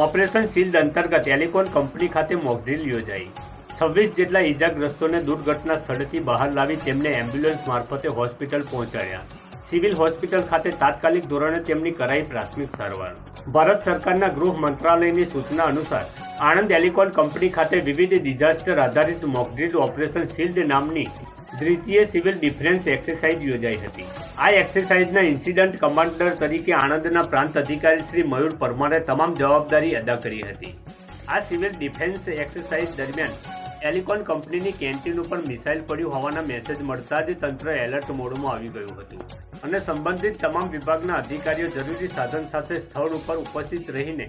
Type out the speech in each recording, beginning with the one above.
Operation shield અંતર્ગત Elecon company ખાતે mock drill યોજાઈ. છવ્વીસ જેટલા ઈજાગ્રસ્તોને દુર્ઘટના સ્થળેથી બહાર લાવી તેમને એમ્બ્યુલન્સ મારફતે હોસ્પિટલ પહોંચાડ્યા. સિવિલ હોસ્પિટલ ખાતે તાત્કાલિક ધોરણે તેમની કરાઈ પ્રાથમિક સારવાર. ભારત સરકારના ગૃહ મંત્રાલયની સૂચના અનુસાર, આણંદ એલિકોન કંપની ખાતે વિવિધ ડિઝાસ્ટર આધારિત મોકડ્રીલ ઓપરેશન શિલ્ડ નામની દ્વિતીય સિવિલ ડિફેન્સ એક્સરસાઇઝ યોજાઈ હતી. આ એક્સરસાઇઝના ઇન્સિડન્ટ કમાન્ડર તરીકે આણંદના પ્રાંત અધિકારી શ્રી મયુર પરમારે તમામ જવાબદારી અદા કરી હતી. આ સિવિલ ડિફેન્સ એક્સરસાઇઝ દરમિયાન એલિકોન કંપનીની કેન્ટીન ઉપર મિસાઇલ પડ્યું હોવાના મેસેજ મળતા જ તંત્ર એલર્ટ મોડમાં આવી ગયું હતું અને સંબંધિત તમામ વિભાગના અધિકારીઓ જરૂરી સાધન સાથે સ્થળ ઉપર ઉપસ્થિત રહીને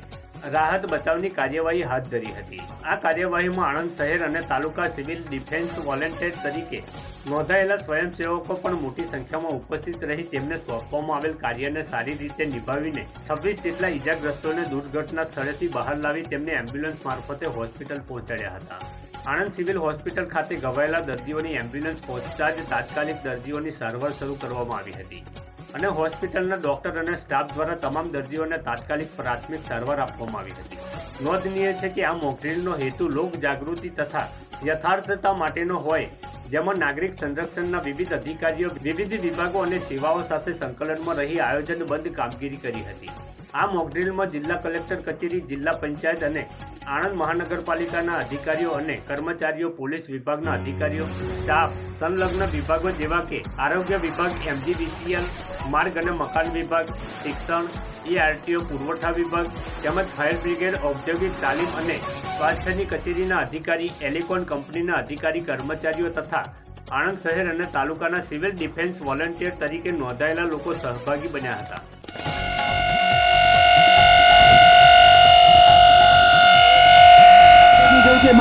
રાહત બચાવની કાર્યવાહી હાથ ધરી હતી. આ કાર્યવાહીમાં આણંદ શહેર અને તાલુકા સિવિલ ડિફેન્સ વોલેન્ટિયર તરીકે નોંધાયેલા સ્વયંસેવકો પણ મોટી સંખ્યામાં ઉપસ્થિત રહી તેમને સોંપવામાં આવેલ કાર્યને સારી રીતે નિભાવીને છવ્વીસ જેટલા ઈજાગ્રસ્તોને દુર્ઘટના સ્થળેથી બહાર લાવી તેમને એમ્બ્યુલન્સ મારફતે હોસ્પિટલ પહોંચાડ્યા હતા. આણંદ સિવિલ હોસ્પિટલ ખાતે ઘવાયેલા દર્દીઓની એમ્બ્યુલન્સ પહોંચતા જ તાત્કાલિક દર્દીઓની સારવાર શરૂ કરવામાં આવી હતી. અને હોસ્પિટલના ડોક્ટર અને સ્ટાફ દ્વારા તમામ દર્દીઓને તાત્કાલિક પ્રાથમિક સારવાર આપવામાં આવી હતી. નોંધનીય છે કે આ મોકડ્રીલનો હેતુ લોક જાગૃતિ તથા યથાર્થતા માટેનો હોય જેમાં નાગરિક સંરક્ષણના વિવિધ અધિકારીઓ, વિવિધ વિભાગો અને સેવાઓ સાથે સંકલનમાં રહી આયોજનબદ્ધ કામગીરી કરી હતી. આ મોકડ્રીલમાં જિલ્લા કલેક્ટર કચેરી, જિલ્લા પંચાયત અને આણંદ મહાનગરપાલિકાના અધિકારીઓ અને કર્મચારીઓ, પોલીસ વિભાગના અધિકારીઓ, સ્ટાફ, સંલગ્ન વિભાગો જેવા કે આરોગ્ય વિભાગ એમજીવીસીએલ માર્ગ અને મકાન વિભાગ, શિક્ષણ એઆરટીઓ પુરવઠા વિભાગ તેમજ ફાયર બ્રિગેડ, ઔદ્યોગિક તાલીમ અને સ્વાસ્થ્યની કચેરીના અધિકારી, એલિકોન કંપનીના અધિકારી, કર્મચારીઓ તથા આણંદ શહેર અને તાલુકાના સિવિલ ડિફેન્સ વોલન્ટિયર તરીકે નોંધાયેલા લોકો સહભાગી બન્યા હતા.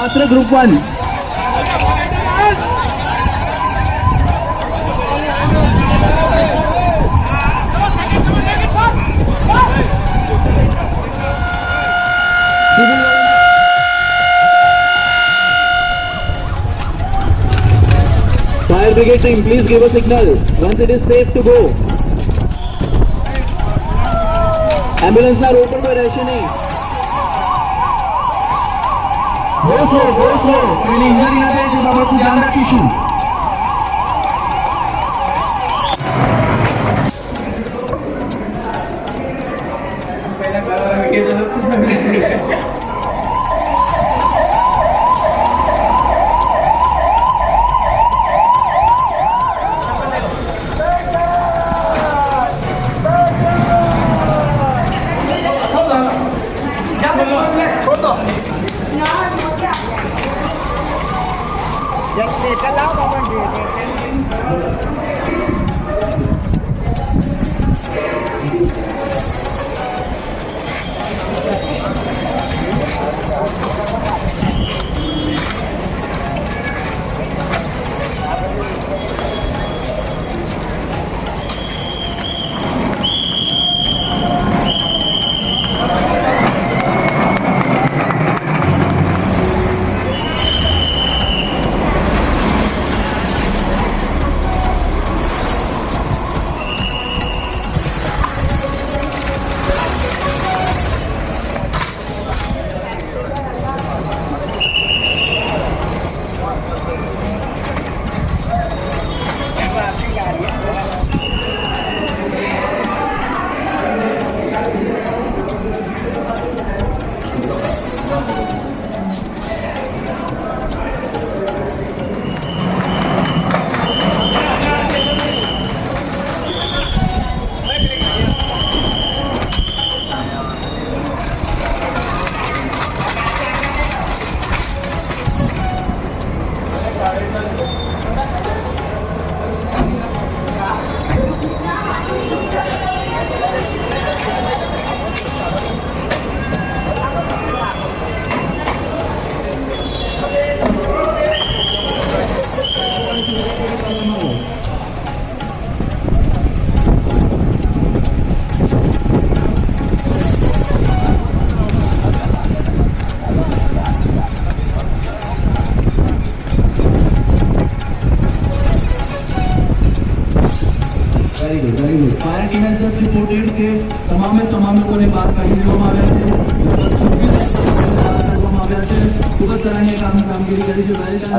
માત્ર group one. Fire brigade team, please give a signal once it is safe to go. Ambulance are open for rationing. Go slow, go slow. Any injury na jaye, jo babat ko jaan rakhishu. Thank. NSS reported કે તમામે તમામ લોકોને બહાર કાઢી દેવામાં આવ્યા છે.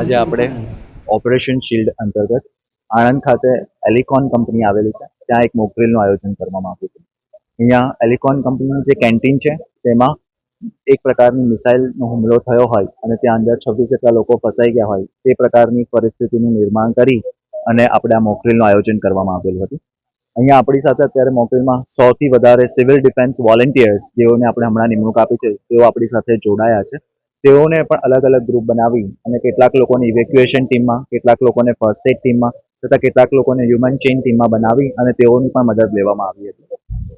આજે આપણે ઓપરેશન શિલ્ડ અંતર્ગત આણંદ ખાતે એલિકોન કંપની આવેલી છે. ત્યાં એક મોકરેલનું આયોજન કરવામાં આવ્યું હતું. અહીંયા એલિકોન કંપનીની જે કેન્ટીન છે, તેમાં એક પ્રકારની મિસાઇલનો હુમલો થયો હોય અને ત્યાં અંદર છવ્વીસ જેટલા લોકો ફસાઈ ગયા હોય, તે પ્રકારની પરિસ્થિતિનું નિર્માણ કરી અને આપણે આ મોકરેલનું આયોજન કરવામાં આવેલું હતું. અહીંયા આપણી સાથે અત્યારે મોકડ્રીલમાં સૌથી વધારે સિવિલ ડિફેન્સ વોલેન્ટિયર્સ જેઓને આપણે હમણાં નિમણૂક આપી છે, તેઓ આપણી સાથે જોડાયા છે. તેઓને પણ અલગ અલગ ગ્રુપ બનાવી અને કેટલાક લોકોને ઇવેક્યુએશન ટીમમાં કેટલાક લોકોને ફર્સ્ટ એડ ટીમમાં તથા કેટલાક લોકોને હ્યુમન ચેઇન ટીમમાં બનાવી અને તેઓની પણ મદદ લેવામાં આવી હતી.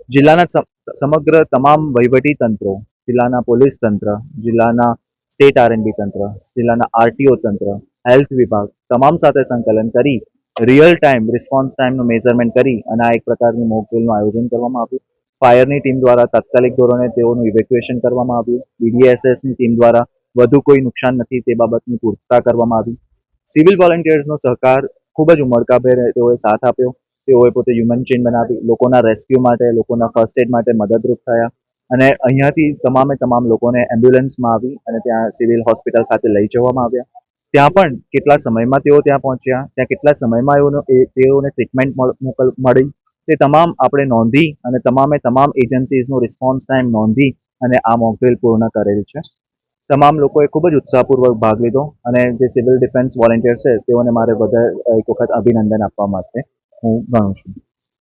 જિલ્લાના સમ- સમગ્ર તમામ વહીવટી તંત્રો, જિલ્લાના પોલીસ તંત્ર, જિલ્લાના સ્ટેટ આરએનબી તંત્ર, જિલ્લાના આરટીઓ તંત્ર હેલ્થ વિભાગ, તમામ સાથે સંકલન કરી રિયલ ટાઈમ રિસ્પોન્સ ટાઈમનું મેઝરમેન્ટ કરી અને આ એક પ્રકારની મોક આયોજન કરવામાં આવ્યું. ફાયરની ટીમ દ્વારા તાત્કાલિક ધોરણે તેઓનું ઇવેક્યુએશન કરવામાં આવ્યું. બીડીએસએસની ટીમ દ્વારા વધુ કોઈ નુકસાન નથી તે બાબતની પૂર્તતા કરવામાં આવી. સિવિલ વોલેન્ટિયર્સનો સહકાર ખૂબ જ ઉમળકાભેર તેઓએ સાથ આપ્યો. તેઓએ પોતે હ્યુમન ચેન બનાવી, લોકોના રેસ્ક્યુ માટે, લોકોના ફર્સ્ટ એડ માટે મદદરૂપ થયા અને અહીંયાથી તમામે તમામ લોકોને એમ્બ્યુલન્સમાં આવી અને ત્યાં સિવિલ હોસ્પિટલ ખાતે લઈ જવામાં આવ્યા. ત્યાં પણ કેટલા સમયમાં તેઓ ત્યાં પહોંચ્યા, ત્યાં કેટલા સમયમાં એઓનો તેઓને ટ્રીટમેન્ટ મળી તે તમામ આપણે નોંધી અને તમામે તમામ એજન્સીઝનો રિસ્પોન્સ ટાઈમ નોંધી અને આ મોકડ્રીલ પૂર્ણ કરેલ છે. તમામ લોકોએ ખૂબ જ ઉત્સાહપૂર્વક ભાગ લીધો અને જે સિવિલ ડિફેન્સ વોલેન્ટિયર્સ છે તેઓને મારે વધારે એક વખત અભિનંદન આપવા માટે હું ગણું છું.